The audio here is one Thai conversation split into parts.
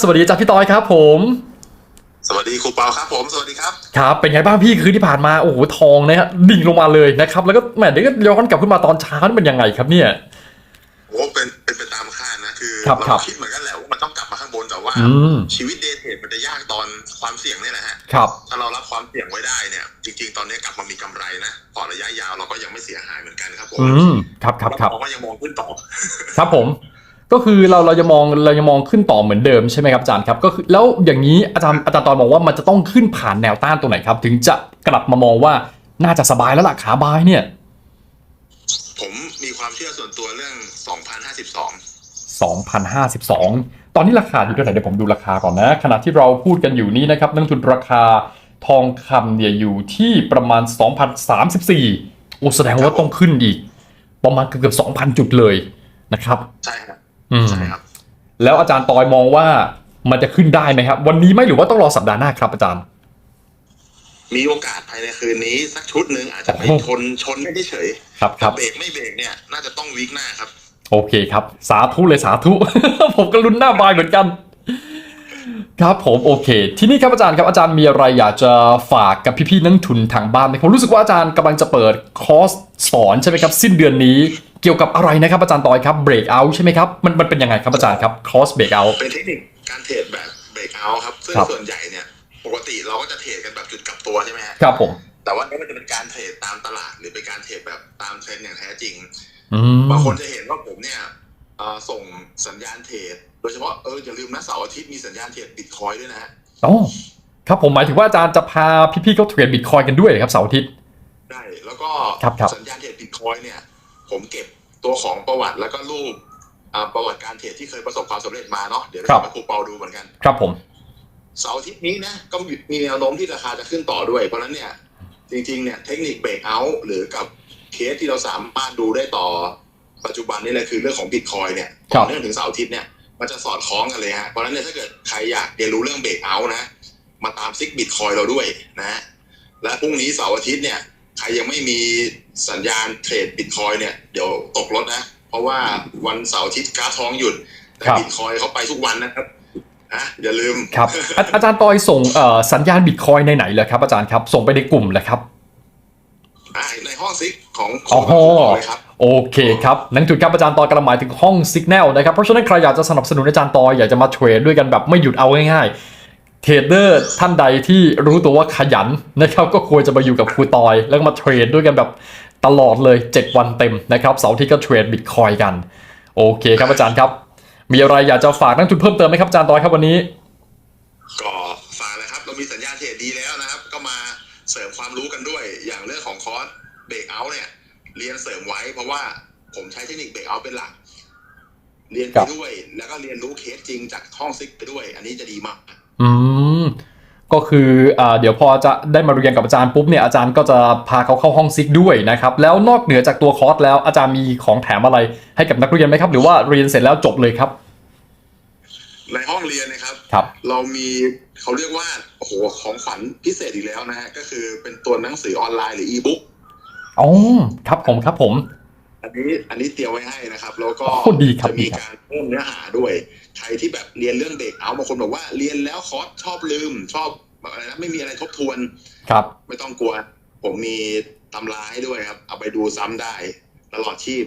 สวัสดีอาจารย์พี่ต้อยครับผม สวัสดีครูเปาครับผม สวัสดีครับครับเป็นไงบ้างพี่คืนที่ผ่านมาโอ้โหทองนะฮะดิ่งลงมาเลยนะครับแล้วก็แหมเดี๋ยวก็ย้อนกลับขึ้นมาตอนเช้านี่มันยังไงครับเนี่ยโอ้เป็นเป็นไปตามคาดนะคือครับเราครับคิดเหมือนกันแหละว่ามันต้องกลับมาข้างบนแต่ว่า อืมชีวิตเดย์เทรดมันจะยากตอนความเสี่ยงเนี่ยแหละฮะครับ ถ้าเรารับความเสี่ยงไว้ได้เนี่ยจริง ๆ ตอนนี้กลับมามีกำไรนะพอระยะยาวเราก็ยังไม่เสียหายเหมือนกันครับผมอืมครับครับครับเราก็ยังมองขึ้นต่อ ครับผม ก็คือเราเราจะมองเราจะมองขึ้นต่อเหมือนเดิมใช่ไหมครับอาจารย์ครับก็คือแล้วอย่างนี้อาจารย์อาจารย์ตอนบอกว่ามันจะต้องขึ้นผ่านแนวต้านตรงไหนครับ ถึงจะกลับมามองว่าน่าจะสบายแล้วล่ะขาบายเนี่ย ผมมีความเชื่อส่วนตัวเรื่อง 2052 2052 ตอนนี้ราคาอยู่เท่าไหร่เดี๋ยวผมดูราคาก่อนนะ ขณะที่เราพูดกันอยู่นี้นะครับนักลงทุนราคาทองคำเนี่ยอยู่ที่ประมาณ 2,034โอ้แสดงว่าต้องขึ้นอีก ประมาณเกือบๆ2,000 จุดเลยนะครับ ใช่ครับอืม ใช่ครับแล้วอาจารย์ตอยมองว่ามันจะขึ้นได้ไหมครับ วันนี้ไหมหรือว่าต้องรอสัปดาห์หน้าครับอาจารย์ มีโอกาสภายในคืนนี้สักชุดหนึ่งอาจจะไปโอ้โหชนชนไม่ได้เฉยครับครับเบรกไม่เบรกเนี่ยน่าจะต้องวีคหน้าครับ โอเคครับ สาธุเลยสาธุ ผมก็ลุ้นหน้าบายเหมือนกัน ครับผมโอเค ทีนี้ครับอาจารย์ครับอาจารย์มีอะไรอยากจะฝากกับพี่ๆนักทุนทางบ้านไหมผมรู้สึกว่าอาจารย์กำลังจะเปิดคอร์สสอนใช่ไหมครับ สิ้นเดือนนี้ เกี่ยวกับอะไรนะครับอาจารย์ตอยครับ break out ใช่ไหมครับ มันมันเป็นยังไงครับอาจารย์ครับคอร์ส break out เป็นเทคนิคการเทรดแบบเบรกเอาครับ ซึ่งครับส่วนใหญ่เนี่ยปกติเราก็จะเทรดกันแบบจุดกลับตัวใช่ไหมฮะครับผม แต่ว่านี่มันจะเป็นการเทรดตามตลาดหรือเป็นการเทรดแบบตามเทรนด์อย่างแท้จริงอืมบางคนจะเห็นว่าผมเนี่ยเอ่อส่งสัญญาณเทรดโดยเฉพาะเอออย่าลืมนะเสาร์อาทิตย์มีสัญญาณเทรดบิตคอยด้วยนะฮะอ๋อครับผมหมายถึงว่าอาจารย์จะพาพี่ๆเขาเทรดบิตคอยกันด้วยเหรอครับเสาร์อาทิตย์ได้แล้วก็ครับครับสัญญาณเทรดบิตคอยเนี่ย ผมเก็บ ตัวของประวัติแล้วก็รูปอ่าประวัติการเทรดที่เคยประสบความสำเร็จมาเนาะเดี๋ยวจะมาครูเปาดูเหมือนกัน ครับผมเสาร์อาทิตย์นี้นะก็มีแนวโน้มที่ราคาจะขึ้นต่อด้วย เพราะฉะนั้นเนี่ย จริงๆเนี่ยเทคนิคเบรกเอาท์หรือกับเคสที่เราสามารถดูได้ต่อปัจจุบันนี่แหละคือเรื่องของบิตคอยเนี่ยครัต่อบเนื่องถึงเสาร์อาทิตย์เนี่ยมันจะสอดคล้องกันเลยฮะเพราะฉะนั้นเนี่ยถ้าเกิดใครอยากเรียนรู้เรื่องเบรกเอาท์นะมาตามซิกบิตคอยเราด้วยนะฮะและพรุ่งนี้เสาร์อาทิตย์เนี่ยใครยังไม่มีสัญญาณเทรดบิตคอยเนี่ยเดี๋ยวตกรถนะ เพราะว่าวันเสาร์อาทิตย์ค้าท้องหยุดแต่ครับบิตคอยเขาไปทุกวันนะครับอะอย่าลืมครับ อาอาจารย์ตอยส่งเอ่อสัญญาณบิตคอยในไหนเลยครับ อาจารย์ครับส่งไปในกลุ่มเลยครับอ่าในห้องซิกของขอ๋อองคุณหมอเลยครับโอเคครับนั่นคือครับอาจารย์ตอยกำลังหมายถึงห้อง Signal นะครับ เพราะฉะนั้นใครอยากจะสนับสนุนอาจารย์ตอยอยากจะมาเทรดด้วยกันแบบไม่หยุดเอาง่ายๆ เทรดเดอร์ท่านใดที่รู้ตัวว่าขยันนะครับก็ควรจะมาอยู่กับครูตอย แล้วก็มาเทรดด้วยกันแบบตลอดเลย 7 วันเต็มนะครับเสาร์อาที่ก็เทรดบิตคอยกัน โอเคครับอาจารย์ครับ มีอะไรอยากจะฝากนักทุนเพิ่มเติมไหมครับอาจารย์ตอยครับวันนี้ ก็ฝากเลยครับเรามีสัญญาณเทรดดีแล้วนะครับ ก็มาเสริมความรู้กันด้วยอย่างเรื่องของคอร์สเบรกเอาท์เนี่ย เรียนเสริมไว้เพราะว่าผมใช้เทคนิคเบรกเอาท์เป็นหลัก เรียนคไปรับด้วย แล้วก็เรียนรู้เคสจริงจากห้องซิกไปด้วย อันนี้จะดีมาก อืมก็คืออ่าเดี๋ยวพอจะได้มาเรียนกับอาจารย์ปุ๊บเนี่ยอาจารย์ก็จะพาเขาเข้าห้องซิกด้วยนะครับแล้วนอกเหนือจากตัวคอร์สแล้วอาจารย์มีของแถมอะไรให้กับนักเรียนไหมครับ หรือว่าเรียนเสร็จแล้วจบเลยครับ ในห้องเรียนนะครับครับ เรามีเขาเรียกว่าโอ้โหของขวัญพิเศษอีกแล้วนะฮะก็คือเป็นตัวหนังสือออนไลน์หรืออีบุ๊กอ๋อครับผมครับผม อันนี้อันนี้เตรียมไว้ให้นะครับ แล้วก็โอ้ดีครับจะดีมีครับ การเพิ่มเนื้อหาด้วยใครที่แบบเรียนเรื่องเบรกเอาท์บางคนบอกว่าเรียนแล้วคอร์สชอบลืม ชอบแบบอะไรนะไม่มีอะไรทบทวน ครับ ไม่ต้องกลัว ผมมีตำราให้ด้วยครับ เอาไปดูซ้ำได้ ตลอดชีพ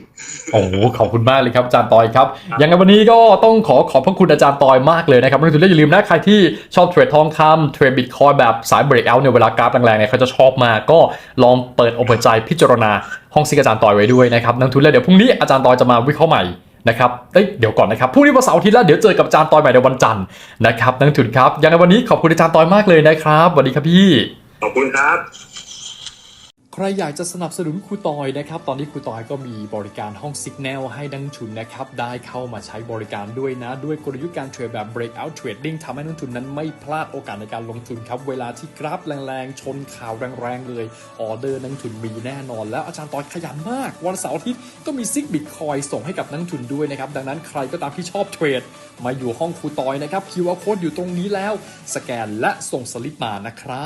โอ้โหขอบคุณมากเลยครับอาจารย์ตอยครับยังไงวันนี้ก็ต้องขอขอบพระคุณอาจารย์ตอยมากเลยนะครับนักทุนและอย่าลืมนะใครที่ชอบเทรดทองคำเทรดบิตคอยแบบสายเบรกเอาเนี่ยเวลากราฟแรงๆเนี่ยเขาจะชอบมากก็ลองเปิดอกเปิดใจพิจารณาห้องซิกอาจารย์ตอยไว้ด้วยนะครับนักทุนและเดี๋ยวพรุ่งนี้อาจารย์ตอยจะมาวิเคราะห์ใหม่นะครับเอ้ยเดี๋ยวก่อนนะครับพรุ่งนี้วันเสาร์อาทิตย์แล้วเดี๋ยวเจอกับอาจารย์ตอยใหม่ในวันจันทร์นะครับนักทุนครับยังไงวันนี้ขอบคุณอาจารย์ตอยมากเลยนะครับสวัสดีครับพี่ขอบคุณครับ ใครอยากจะสนับสนุนครูตอยนะครับ ตอนนี้ครูตอยก็มีบริการห้อง Signal ให้นักลงทุนนะครับ ได้เข้ามาใช้บริการด้วยนะ ด้วยกลยุทธ์การเทรดแบบ breakout trading ทำให้นักลงทุนนั้นไม่พลาดโอกาสในการลงทุนครับ เวลาที่กราฟแรงๆ ชนข่าวแรงๆ เลย ออเดอร์นักลงทุนมีแน่นอน แล้วอาจารย์ตอยขยันมาก วันเสาร์อาทิตย์ก็มีซิกบิตคอยส่งให้กับนักลงทุนด้วยนะครับ ดังนั้นใครก็ตามที่ชอบเทรด มาอยู่ห้องครูตอยนะครับ QR code อยู่ตรงนี้แล้ว สแกนและส่งสลิปมานะครับ